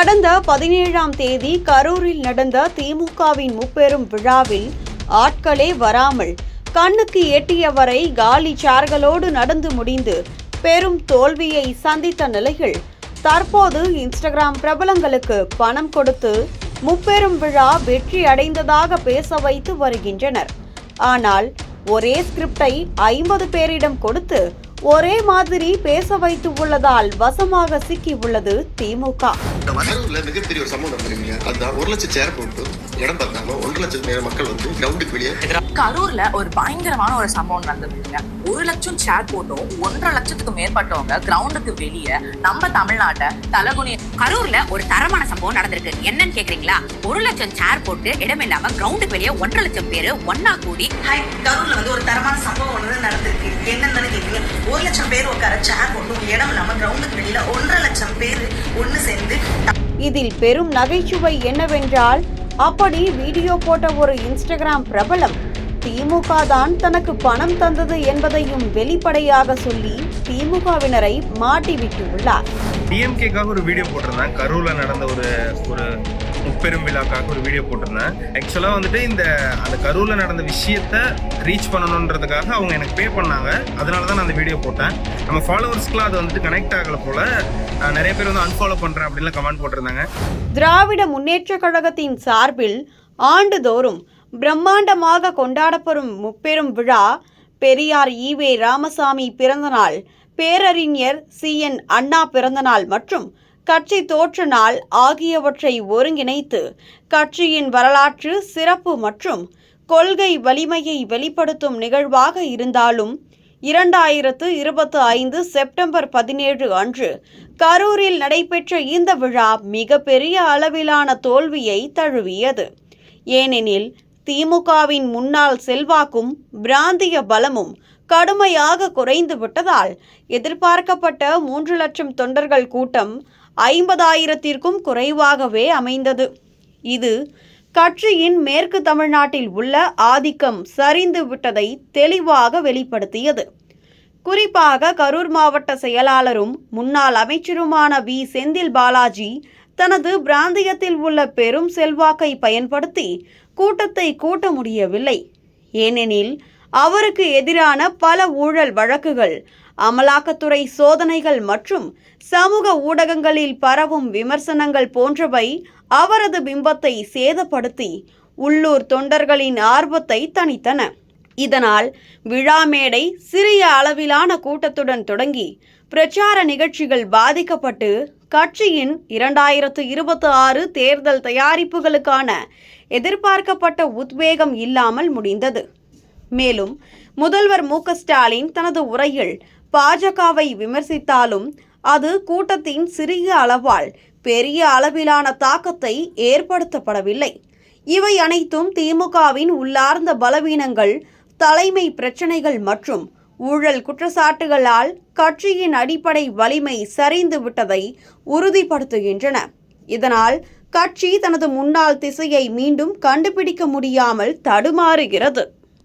கடந்த பதினேழாம் தேதி கரூரில் நடந்த திமுகவின் முப்பெரும் விழாவில் ஆட்களே வராமல் கண்ணுக்கு எட்டியவரை காலி சார்களோடு நடந்து முடிந்து பெரும் தோல்வியை சந்தித்த நிலையில் தற்போது இன்ஸ்டாகிராம் பிரபலங்களுக்கு பணம் கொடுத்து முப்பெரும் விழா வெற்றி அடைந்ததாக பேச வைத்து வருகின்றனர். ஆனால் ஒரே ஸ்கிரிப்டை ஐம்பது பேரிடம் கொடுத்து ஒரே மாதிரி பேச வைத்து உள்ளதால் வசமாக சிக்கி உள்ளது திமுக. மிகப்பெரிய ஒரு சம்பவம் நடந்திருக்கீங்க அதுதான் ஒரு லட்சம் சேர் போட்டு இடம் பார்த்தாம ஒன்றரை லட்சம் மேல மக்கள் வந்து கிரவுண்டுக்கு வெளியே கரூர்ல ஒரு பயங்கரமான ஒரு சம்பவம் நடந்ததுங்க ஒரு லட்சம் சேர் போட்டும். ஒன்றரை லட்சத்துக்கு மேற்பட்டவங்க கிரவுண்டுக்கு வெளியே நம்ம தமிழ்நாட்டை தலகுனி கரூர்ல ஒரு தரமான சம்பவம் நடந்திருக்கு. என்னன்னு கேக்குறீங்களா? ஒரு லட்சம் சேர் போட்டு இடமில்லாம கிரவுண்டுக்கு வெளியே ஒன்றரை லட்சம் பேரு ஒன்னா கூடி கரூர்ல வந்து ஒரு தரமான சம்பவம் ஒன்று நடந்திருக்கு. கேக்குறீங்க ஒரு லட்சம் பேர் உட்கார சேர் ஒரு இடம் இல்லாம கிரவுண்டுக்கு வெளியில ஒன்றரை லட்சம் பேர் ஒண்ணு சேர்ந்து இதில் பெரும் நகைச்சுவை என்னவென்றால் அப்படி வீடியோ போட்ட ஒரு இன்ஸ்டாகிராம் பிரபலம் திமுக தான் தனக்கு பணம் தந்தது என்பதையும் வெளிப்படையாக சொல்லி திமுகவினரை மாட்டிவிட்டு உள்ளார் டிஎம்கேக்காக ஒரு வீடியோ போட்டிருந்தேன் கரூரில் நடந்த ஒரு ஒரு முப்பெரும் விழாக்காக ஒரு வீடியோ போட்டிருந்தேன். ஆக்சுவலாக வந்துட்டு இந்த அந்த கரூரில் நடந்த விஷயத்த ரீச் பண்ணணுன்றதுக்காக அவங்க எனக்கு பே பண்ணாங்க. அதனால தான் நான் அந்த வீடியோ போட்டேன். நம்ம ஃபாலோவர்ஸ்க்குலாம் அது வந்துட்டு கனெக்ட் ஆகலை போல். நிறைய பேர் வந்து அன்ஃபாலோ பண்ணுறேன் அப்படின்லாம் கமெண்ட் போட்டிருந்தாங்க. திராவிட முன்னேற்றக் கழகத்தின் சார்பில் ஆண்டுதோறும் பிரம்மாண்டமாக கொண்டாடப்படும் முப்பெரும் விழா பெரியார் ஈவே ராமசாமி பிறந்தநாள் பேரறிஞர் சி என் அண்ணா பிறந்தநாள் மற்றும் கட்சி தோற்ற நாள் ஆகியவற்றை ஒருங்கிணைத்து கட்சியின் வரலாற்று சிறப்பு மற்றும் கொள்கை வலிமையை வெளிப்படுத்தும் நிகழ்வாக இருந்தாலும் இரண்டாயிரத்து இருபத்தி ஐந்து செப்டம்பர் பதினேழு அன்று கரூரில் நடைபெற்ற இந்த விழா மிகப்பெரிய அளவிலான தோல்வியை தழுவியது. ஏனெனில் திமுகவின் முன்னாள் செல்வாக்கும் பிராந்திய பலமும் கடுமையாக குறைந்து விட்டதால் எதிர்பார்க்கப்பட்ட மூன்று லட்சம் தொண்டர்கள் கூட்டம் ஐம்பதாயிரத்திற்கும் குறைவாகவே அமைந்தது. இது கட்சியின் மேற்கு தமிழ்நாட்டில் உள்ள ஆதிக்கம் சரிந்து விட்டதை தெளிவாக வெளிப்படுத்தியது. குறிப்பாக கரூர் மாவட்ட செயலாளரும் முன்னாள் அமைச்சருமான வி. செந்தில் பாலாஜி தனது பிராந்தியத்தில் உள்ள பெரும் செல்வாக்கை பயன்படுத்தி கூட்டத்தை கூட்ட முடியவில்லை. ஏனெனில் அவருக்கு எதிரான பல ஊழல் வழக்குகள் அமலாக்கத்துறை சோதனைகள் மற்றும் சமூக ஊடகங்களில் பரவும் விமர்சனங்கள் போன்றவை அவரது பிம்பத்தை சேதப்படுத்தி உள்ளூர் தொண்டர்களின் ஆர்வத்தை தணித்தன. இதனால் விழா மேடை சிறிய அளவிலான கூட்டத்துடன் தொடங்கி பிரச்சார நிகழ்ச்சிகள் பாதிக்கப்பட்டு கட்சியின் இரண்டாயிரத்து இருபத்தி ஆறு தேர்தல் தயாரிப்புகளுக்கான எதிர்பார்க்கப்பட்ட உத்வேகம் இல்லாமல் முடிந்தது. மேலும் முதல்வர் மு ஸ்டாலின் தனது உரையில் பாஜகவை விமர்சித்தாலும் அது கூட்டத்தின் சிறிய அளவால் பெரிய அளவிலான தாக்கத்தை ஏற்படுத்தப்படவில்லை. இவை அனைத்தும் திமுகவின் உள்ளார்ந்த பலவீனங்கள் தலைமை பிரச்சனைகள் மற்றும் ஊழல் குற்றச்சாட்டுகளால் கட்சியின் அடிப்படை வலிமை சரிந்து விட்டதை உறுதிப்படுத்துகின்றன. இதனால் கட்சி தனது முன்னாள் திசையை மீண்டும் கண்டுபிடிக்க முடியாமல் தடுமாறுகிறது.